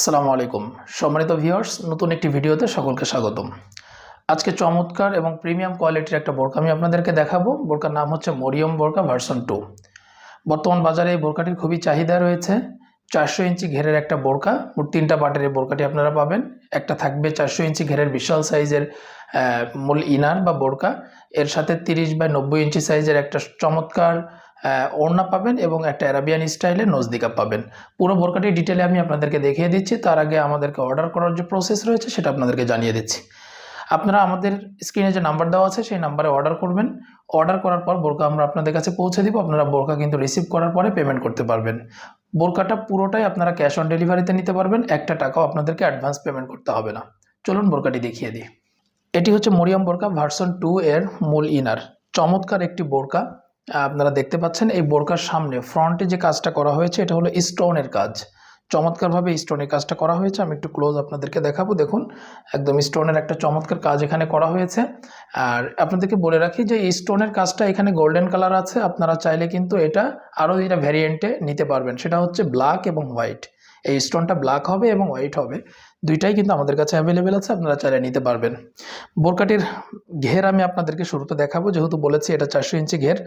আসসালামু আলাইকুম। সম্মানিত ভিউয়ার্স, নতুন একটি ভিডিওতে সকলকে স্বাগতম। আজকে চমৎকার এবং প্রিমিয়াম কোয়ালিটির একটা বোরকা আমি আপনাদেরকে দেখাবো। বোরকার নাম হচ্ছে মরিয়ম বোরকা ভার্সন টু। বর্তমান বাজারে এই বোরকাটির খুবই চাহিদা রয়েছে। চারশো ইঞ্চি ঘেরের একটা বোরকা, মোট তিনটা পার্টের এই বোরকাটি আপনারা পাবেন। একটা থাকবে চারশো ইঞ্চি ঘেরের বিশাল সাইজের মূল ইনার বা বোরকা। এর সাথে তিরিশ বাই নব্বই ইঞ্চি সাইজের একটা চমৎকার ওড়না পাবেন এবং একটা অ্যারাবিয়ান স্টাইলের নজদিকা পাবেন। পুরো বোরকাটি ডিটেলে আমি আপনাদেরকে দেখিয়ে দিচ্ছি। তার আগে আমাদেরকে অর্ডার করার যে প্রসেস রয়েছে সেটা আপনাদেরকে জানিয়ে দিচ্ছি। আপনারা আমাদের স্ক্রিনে যে নাম্বার দেওয়া আছে সেই নাম্বারে অর্ডার করবেন। অর্ডার করার পর বোরকা আমরা আপনাদের কাছে পৌঁছে দিব। আপনারা বোরকা কিন্তু রিসিভ করার পরে পেমেন্ট করতে পারবেন। বোরকাটা পুরোটাই আপনারা ক্যাশ অন ডেলিভারিতে নিতে পারবেন। একটা টাকাও আপনাদেরকে অ্যাডভান্স পেমেন্ট করতে হবে না। চলুন বোরকাটি দেখিয়ে দিই। এটি হচ্ছে মরিয়াম বোরকা ভার্সন টু এর মূল ইনার চমৎকার একটি বোরকা আপনারা দেখতে পাচ্ছেন এই বোরকার সামনে ফ্রন্টে যে কাজটা করা হয়েছে, এটা হলো স্টোনের কাজ। চমৎকারভাবে স্টোনের কাজটা করা হয়েছে, আমি একটু ক্লোজ আপনাদেরকে দেখাবো। দেখুন, একদম স্টোনের একটা চমৎকার কাজ এখানে করা হয়েছে। আর আপনাদেরকে বলে রাখি যে স্টোনের কাজটা এখানে গোল্ডেন কালার আছে, আপনারা চাইলে কিন্তু এটা আরও এটা ভ্যারিয়েন্টে নিতে পারবেন। সেটা হচ্ছে ব্ল্যাক এবং হোয়াইট এই স্টোনটা ব্ল্যাক হবে এবং হোয়াইট হবে। দুইটাই কিন্তু আমাদের কাছে অ্যাভেলেবেল আছে, আপনারা চাইলে নিতে পারবেন। বোরকাটির ঘের আমি আপনাদেরকে শুরুতে দেখাবো। যেহেতু বলেছি এটা চারশো ইঞ্চি ঘের,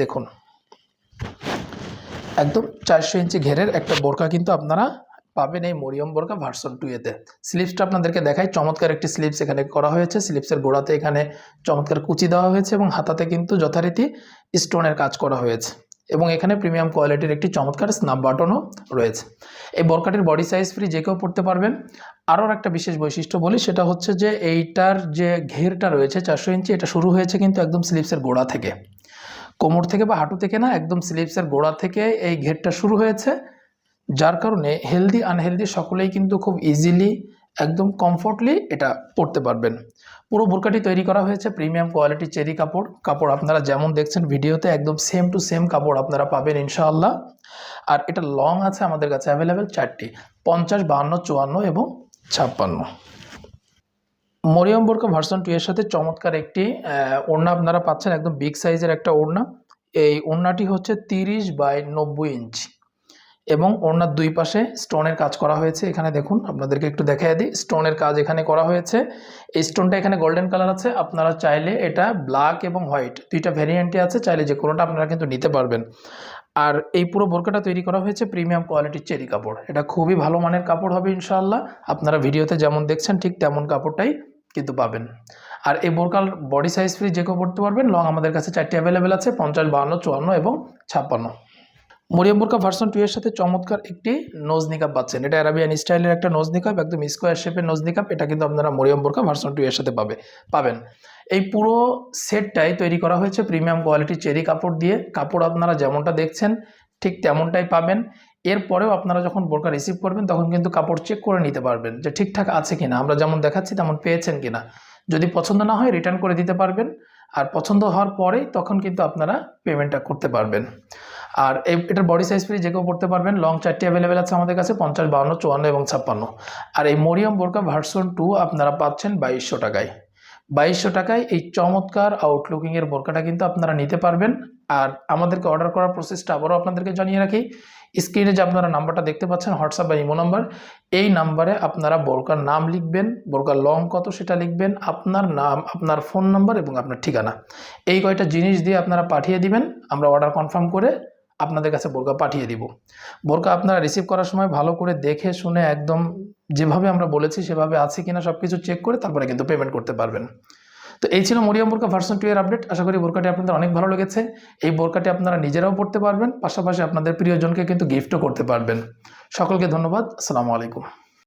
দেখুন। একদম চারশো ইঞ্চি ঘেরের একটা বোরকা কিন্তু আপনারা পাবেন এই মরিয়ম বোরকা ভার্সন টু এতে। স্লিপসটা আপনাদেরকে দেখাই। চমৎকার একটি স্লিপস এখানে করা হয়েছে। স্লিপসের গোড়াতে এখানে চমৎকার কুচি দেওয়া হয়েছে এবং হাতাতে কিন্তু যথারীতি স্টোনের কাজ করা হয়েছে। এবং এখানে প্রিমিয়াম কোয়ালিটির একটি চমৎকার স্নাপ বাটনও রয়েছে। এই বোরকাটির বডি সাইজ ফ্রি যে কেউ পড়তে পারবেন। আরও একটা বিশেষ বৈশিষ্ট্য বলি, সেটা হচ্ছে যে এইটার যে ঘেরটা রয়েছে চারশো ইঞ্চি, এটা শুরু হয়েছে কিন্তু একদম স্লিপসের গোড়া থেকে। কোমর থেকে বা হাঁটু থেকে না, একদম স্লিপসের গোড়া থেকে এই ঘেরটা শুরু হয়েছে। যার কারণে হেলদি আনহেলদি সকলেই কিন্তু খুব ইজিলি একদম কমফোর্টলি এটা পরতে পারবেন। পুরো বোরকাটি তৈরি করা হয়েছে প্রিমিয়াম কোয়ালিটি চেরি কাপড়। কাপড় আপনারা যেমন দেখছেন ভিডিওতে একদম সেম টু সেম কাপড় আপনারা পাবেন ইনশাআল্লাহ। আর এটা লং আছে আমাদের কাছে অ্যাভেলেবেল চারটি, পঞ্চাশ, বাহান্ন, চুয়ান্ন এবং ছাপ্পান্ন। মরিয়ম বোরকা ভার্সন টু এর সাথে চমৎকার একটি ওড়না আপনারা পাচ্ছেন একদম বিগ সাইজের একটা ওড়না। এই ওড়নাটি হচ্ছে তিরিশ বাই নব্বই ইঞ্চি এবং ওড়নার দুই পাশে স্টোনের কাজ করা হয়েছে। এখানে দেখুন, আপনাদেরকে একটু দেখাই দিই। স্টোনের কাজ এখানে করা হয়েছে। এই স্টোনটা এখানে গোল্ডেন কালার আছে। আপনারা চাইলে এটা ব্ল্যাক এবং হোয়াইট দুইটা ভ্যারিয়েন্টে আছে। চাইলে যে কোনোটা আপনারা কিন্তু নিতে পারবেন। আর এই পুরো বোরকাটা তৈরি করা হয়েছে প্রিমিয়াম কোয়ালিটির চেরি কাপড়। এটা খুবই ভালো মানের কাপড় হবে ইনশাআল্লাহ। আপনারা ভিডিওতে যেমন দেখছেন, ঠিক তেমন কাপড়টাই কিন্তু পাবেন। আর এই বোরকার বডি সাইজ ফ্রি যে কেউ পড়তে পারবেন, লং আমাদের কাছে চারটি অ্যাভেলেবেল আছে, পঞ্চাশ, বাহান্ন, চুয়ান্ন এবং ছাপ্পান্ন। মরিয়াম বোরকা ভার্সন টু এর সাথে চমৎকার একটি নোজ নিকাপ পাচ্ছেন। এটা অ্যারাবিয়ান স্টাইলের একটা নোজ নিকাপ একদম স্কোয়ার শেপের নোজ নিকাপ এটা কিন্তু আপনারা মরিয়াম বোরকা ভার্সন টু এর সাথে পাবে, পাবেন। এই পুরো সেটটাই তৈরি করা হয়েছে প্রিমিয়াম কোয়ালিটি চেরি কাপড় দিয়ে। কাপড় আপনারা যেমনটা দেখছেন, ঠিক তেমনটাই পাবেন। এরপরেও আপনারা যখন বোরকা রিসিভ করবেন, তখন কিন্তু কাপড় চেক করে নিতে পারবেন যে ঠিকঠাক আছে কিনা। আমরা যেমন দেখাচ্ছি, তেমন পেয়েছেন কিনা। যদি পছন্দ না হয় রিটার্ন করে দিতে পারবেন। আর পছন্দ হওয়ার পরেই তখন কিন্তু আপনারা পেমেন্টটা করতে পারবেন। আর এটার বডি সাইজ ফ্রি যে কেউ পড়তে পারবেন লং চারটি অ্যাভেলেবেল আছে আমাদের কাছে, পঞ্চাশ, বাউন্ন, চুয়ান্ন এবং ছাপ্পান্ন। আর এই মরিয়াম বোরকা ভার্সন টু আপনারা পাচ্ছেন বাইশশো টাকায়। বাইশশো টাকায় এই চমৎকার আউটলুকিংয়ের বোরকাটা কিন্তু আপনারা নিতে পারবেন। আর আমাদেরকে অর্ডার করার প্রসেসটা আবারও আপনাদেরকে জানিয়ে রাখি। স্ক্রিনে যে আপনারা নাম্বারটা দেখতে পাচ্ছেন হোয়াটসঅ্যাপ বা ইমো নাম্বার এই নাম্বারে আপনারা বোরকার নাম লিখবেন, বোরকার লং কত সেটা লিখবেন, আপনার নাম, আপনার ফোন নাম্বার এবং আপনার ঠিকানা। এই কয়টা জিনিস দিয়ে আপনারা পাঠিয়ে দিবেন, আমরা অর্ডার কনফার্ম করে আপনাদের কাছে বোরকা পাঠিয়ে দিব। বোরকা আপনারা রিসিভ করার সময় ভালো করে দেখে, শুনে একদম যেভাবে আমরা বলেছি সেভাবে আছে কিনা সব কিছু চেক করে তারপরে কিন্তু পেমেন্ট করতে পারবেন। তো এই ছিল মরিয়াম বোরকা ভার্সন টু এর আপডেট আশা করি বোরকাটি আপনাদের অনেক ভালো লেগেছে। এই বোরকাটি আপনারা নিজেরাও পড়তে পারবেন, পাশাপাশি আপনাদের প্রিয়জনকে কিন্তু গিফটও করতে পারবেন। সকলকে ধন্যবাদ। আসসালামু আলাইকুম।